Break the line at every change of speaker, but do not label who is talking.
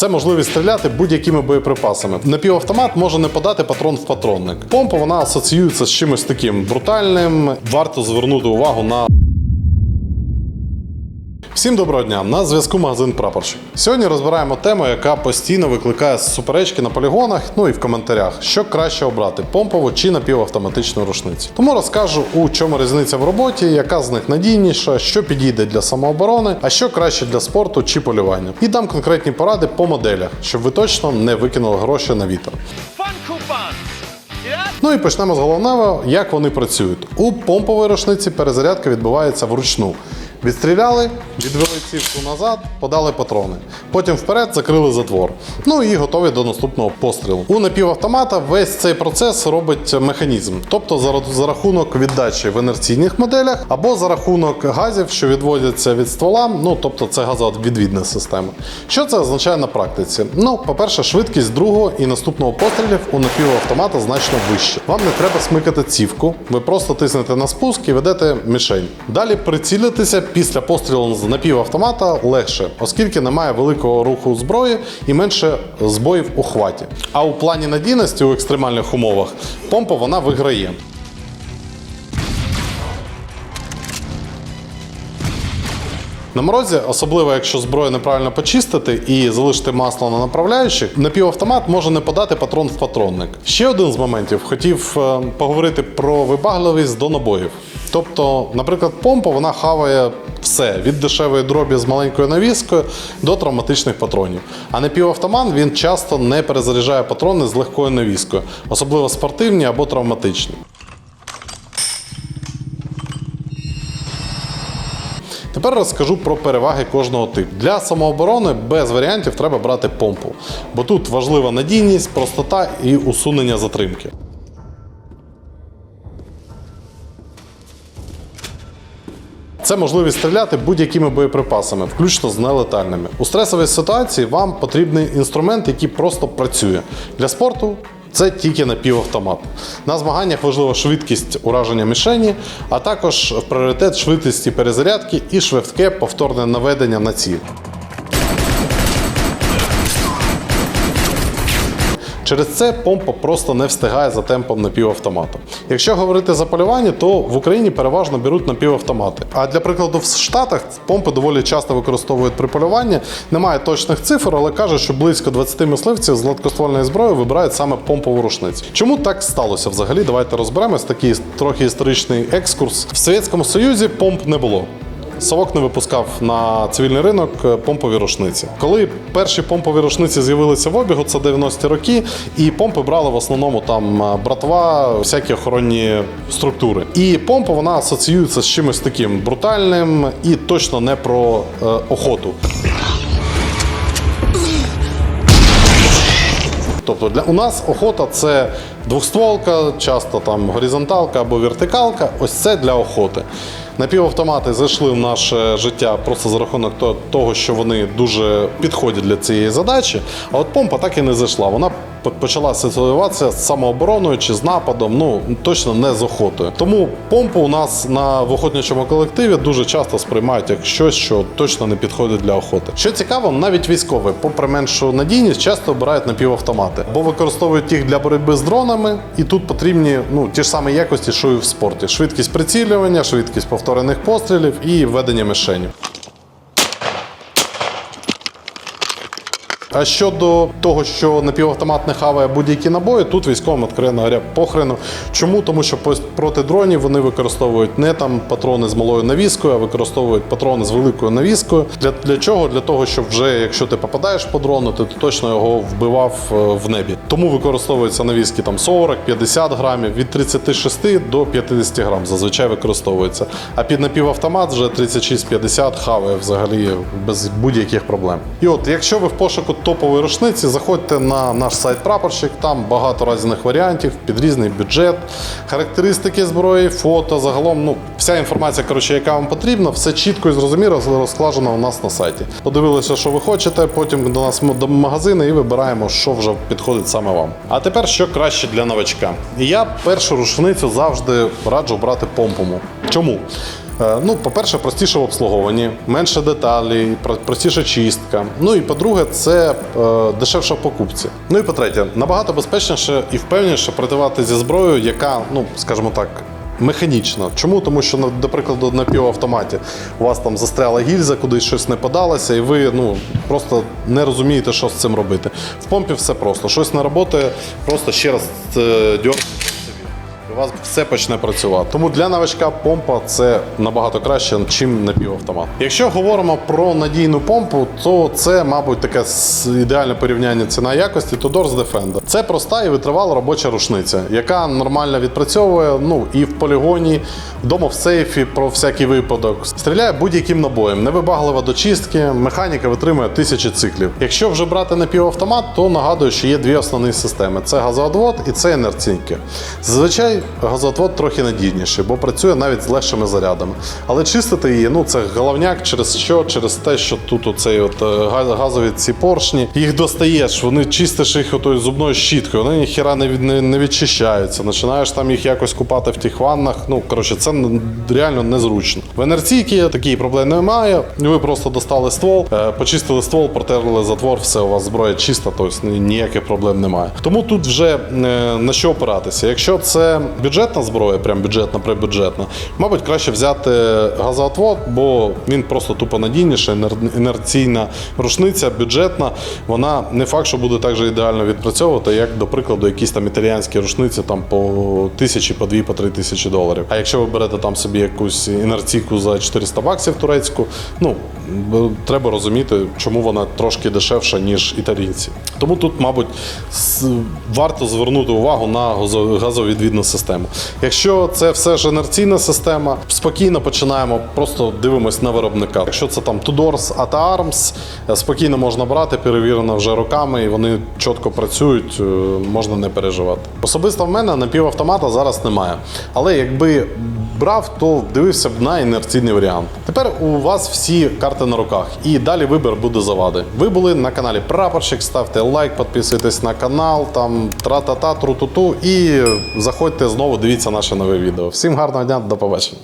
Це можливість стріляти будь-якими боєприпасами. Напівавтомат може не подати патрон в патронник. Помпа вона асоціюється з чимось таким брутальним. Варто звернути увагу на Всім доброго дня! На зв'язку магазин Прапорщик. Сьогодні розбираємо тему, яка постійно викликає суперечки на полігонах, ну і в коментарях, що краще обрати помпову чи напівавтоматичну рушницю. Тому розкажу, у чому різниця в роботі, яка з них надійніша, що підійде для самооборони, а що краще для спорту чи полювання. І дам конкретні поради по моделях, щоб ви точно не викинули гроші на вітер. Ну і почнемо з головного, як вони працюють. У помповій рушниці перезарядка відбувається вручну. Відстріляли, відвели цівку назад, подали патрони. Потім вперед закрили затвор. Ну і готові до наступного пострілу. У напівавтомата весь цей процес робить механізм, тобто за, за рахунок віддачі в інерційних моделях або за рахунок газів, що відводяться від ствола. Ну тобто це газовідвідна система. Що це означає на практиці? Ну, по-перше, швидкість другого і наступного пострілів у напівавтомата значно вища. Вам не треба смикати цівку, ви просто тиснете на спуск і ведете мішень. Далі прицілитися після пострілу з напівавтомата легше, оскільки немає великого руху зброї і менше збоїв у хваті. А у плані надійності у екстремальних умовах помпа вона виграє. На морозі, особливо якщо зброю неправильно почистити і залишити масло на направляючих, напівавтомат може не подати патрон в патронник. Ще один з моментів хотів е, поговорити про вибагливість до набоїв. Тобто, наприклад, помпа вона хаває все від дешевої дробі з маленькою навіскою до травматичних патронів. А напівавтомат він часто не перезаряджає патрони з легкою навіскою, особливо спортивні або травматичні. Тепер розкажу про переваги кожного типу. Для самооборони без варіантів треба брати помпу, бо тут важлива надійність, простота і усунення затримки. Це можливість стріляти будь-якими боєприпасами, включно з нелетальними. У стресовій ситуації вам потрібний інструмент, який просто працює. Для спорту це тільки напівавтомат. На змаганнях важлива швидкість ураження мішені, а також пріоритет швидкості перезарядки і швидке повторне наведення на ціль. Через це помпа просто не встигає за темпом напівавтомата. Якщо говорити за полювання, то в Україні переважно беруть напівавтомати. А для прикладу, в Штатах помпи доволі часто використовують при полюванні. Немає точних цифр, але кажуть, що близько 20 мисливців з гладкоствольної зброї вибирають саме помпову рушницю. Чому так сталося взагалі? Давайте розберемось. Такий трохи історичний екскурс. В Совєтському Союзі помп не було. Совок не випускав на цивільний ринок е, помпові рушниці. Коли перші помпові рушниці з'явилися в обігу, це 90-ті роки, і помпи брали в основному там е, братва, всякі охоронні структури. І помпа вона асоціюється з чимось таким брутальним і точно не про е, охоту. Тобто для у нас охота це двохстволка, часто там горизонталка або вертикалка. Ось це для охоти. Напівавтомати зайшли в наше життя просто за рахунок то- того, що вони дуже підходять для цієї задачі. А от помпа так і не зайшла. Вона почала асоціюватися з самообороною чи з нападом, ну точно не з охотою. Тому помпу у нас на в колективі дуже часто сприймають як щось, що точно не підходить для охоти. Що цікаво, навіть військові, попри меншу надійність, часто обирають напівавтомати, бо використовують їх для боротьби з дронами, і тут потрібні ну ті ж самі якості, що і в спорті: швидкість прицілювання, швидкість повторених пострілів і ведення мишенів. А щодо того, що напівавтомат не хаває будь-які набої, тут військовим відкровенно говоря похрену. Чому? Тому що проти дронів вони використовують не там патрони з малою навіскою, а використовують патрони з великою навіскою. Для, для чого? Для того, щоб вже якщо ти попадаєш по дрону, то ти точно його вбивав е, в небі. Тому використовуються навіски там 40-50 грамів, від 36 до 50 грам зазвичай використовується. А під напівавтомат вже 36-50 хаває взагалі без будь-яких проблем. І от, якщо ви в пошуку топової рушниці, заходьте на наш сайт прапорщик, там багато різних варіантів, під різний бюджет, характеристики зброї, фото, загалом, ну, вся інформація, коротше, яка вам потрібна, все чітко і зрозуміло розкладено у нас на сайті. Подивилися, що ви хочете, потім до нас до магазину і вибираємо, що вже підходить саме вам. А тепер що краще для новачка. Я першу рушницю завжди раджу брати помпому. Чому? Е, Ну, по-перше, простіше в обслуговуванні, менше деталей, про- простіша чистка. Ну і по-друге, це е, дешевше в покупці. Ну і по-третє, набагато безпечніше і впевненіше працювати зі зброєю, яка, ну скажімо так. Механічно. Чому? Тому що, на- до прикладу, на півавтоматі у вас там застряла гільза, кудись щось не подалося, і ви ну, просто не розумієте, що з цим робити. В помпі все просто. Щось не працює, просто ще раз е, дьорнути. У вас все почне працювати. Тому для новачка помпа це набагато краще, ніж напівавтомат. Якщо говоримо про надійну помпу, то це, мабуть, таке ідеальне порівняння ціна якості Tudor з Defender. Це проста і витривала робоча рушниця, яка нормально відпрацьовує. Ну і в полігоні, вдома в сейфі про всякий випадок. Стріляє будь-яким набоєм, невибаглива до чистки, механіка витримує тисячі циклів. Якщо вже брати напівавтомат, то нагадую, що є дві основні системи: це газоотвод і це інерційки. Зазвичай газоотвод трохи надійніший, бо працює навіть з легшими зарядами. Але чистити її, ну це головняк через що? Через те, що тут оцей от е, газ- газові ці поршні, їх достаєш, вони чистиш їх отою зубною щіткою, вони ніхіра не, не, не відчищаються. Починаєш там їх якось купати в тих ваннах. Ну коротше, це реально незручно. В інерційки такої проблеми немає. Ви просто достали ствол, е, почистили ствол, протерли затвор, все у вас зброя чиста, тобто ні- ніяких проблем немає. Тому тут вже е, на що опиратися. Якщо це бюджетна зброя, прям бюджетна, прибюджетна, мабуть, краще взяти газоотвод, бо він просто тупо надійніший, інерційна рушниця, бюджетна. Вона не факт, що буде так же ідеально відпрацьовувати, як, до прикладу, якісь там італіянські рушниці там по тисячі, по дві, по три тисячі доларів. А якщо ви берете там собі якусь інерційку за 400 баксів турецьку, ну треба розуміти, чому вона трошки дешевша, ніж італійці. Тому тут, мабуть, варто звернути увагу на газовідвідну систему. Якщо це все ж інерційна система, спокійно починаємо, просто дивимось на виробника. Якщо це там Tudors, Ata Arms, е, спокійно можна брати, перевірено вже роками, і вони чітко працюють, е, можна не переживати. Особисто в мене напівавтомата зараз немає. Але якби брав, то дивився б на інерційний варіант. Тепер у вас всі карти на руках, і далі вибір буде завади. Ви були на каналі Прапорщик, ставте лайк, підписуйтесь на канал, там тра-та-та, тру-ту-ту, і заходьте знову, дивіться наше нове відео. Всім гарного дня, до побачення.